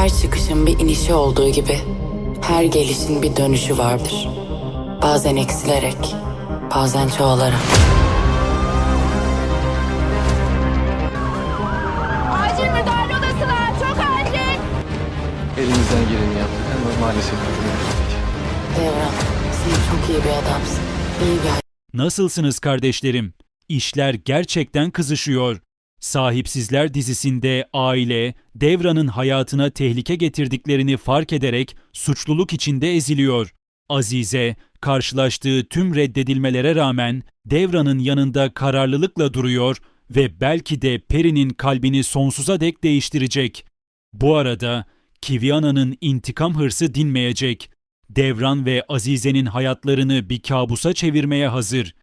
Her çıkışın bir inişi olduğu gibi her gelişin bir dönüşü vardır. Bazen eksilerek, bazen çoğalarak. Acil müdahale odasına çok acil. Elimizden geleni yaptık ama maalesef bugün Devran, sen çok iyi bir adamsın. İyi bir Nasılsınız kardeşlerim? İşler gerçekten kızışıyor. Sahipsizler dizisinde aile, Devran'ın hayatına tehlike getirdiklerini fark ederek suçluluk içinde eziliyor. Azize, karşılaştığı tüm reddedilmelere rağmen Devran'ın yanında kararlılıkla duruyor ve belki de Peri'nin kalbini sonsuza dek değiştirecek. Bu arada Kiviana'nın intikam hırsı dinmeyecek. Devran ve Azize'nin hayatlarını bir kabusa çevirmeye hazır.